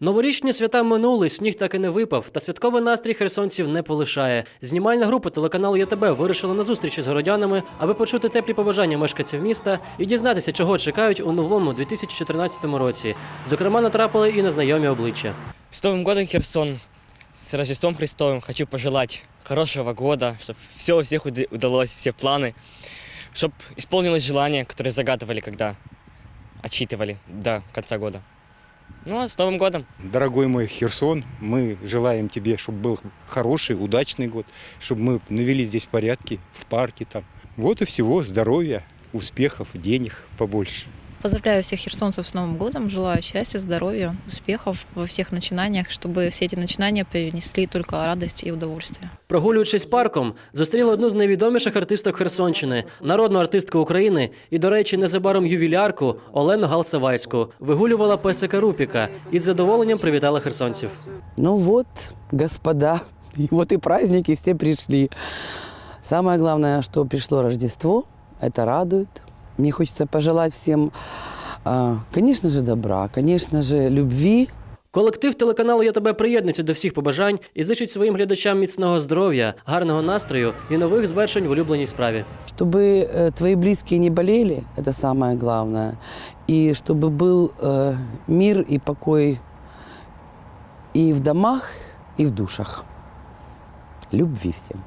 Новорічні свята минули, сніг так і не випав, та святковий настрій херсонців не полишає. Знімальна група телеканалу ЯТБ вирішила на зустрічі з городянами, аби почути теплі побажання мешканців міста і дізнатися, чого чекають у новому 2014 році. Зокрема, натрапили і на знайомі обличчя. С Новым годом, Херсон! С Рождеством Христовым хочу пожелать хорошего года, чтобы все у всех уд- удалось, все планы, чтобы исполнилось желание, которое загадывали, когда отчитывали до конца года. Ну а с Новым годом! Дорогой мой Херсон, мы желаем тебе, чтобы был хороший, удачный год, чтобы мы навели здесь порядки в парке там. Вот и всего, здоровья, успехов, денег побольше. Поздравляю всех херсонцев с Новым годом, желаю счастья, здоровья, успехов во всех начинаниях, чтобы все эти начинания принесли только радость и удовольствие. Прогулюючись парком, зустріли одну з найвідоміших артисток Херсонщини, народну артистку України і, до речі, незабаром ювілярку Олену Галсавайську. Вигулювала песика Рупіка і з задоволенням привітала херсонців. Ну вот, господа, и вот и праздники все пришли. Самое главное, что пришло Рождество, это радует. Мне хочется пожелать всем, а, конечно же, добра, конечно же, любви, Колектив телеканалу «Я тебе приєднується до всіх побажань і зичить своїм глядачам міцного здоров'я, гарного настрою і нових звершень в улюбленій справі. чтобы э, твои близкие не болели, это самое главное, и чтобы был э, мир и покой и в домах, и в душах. Любви всем.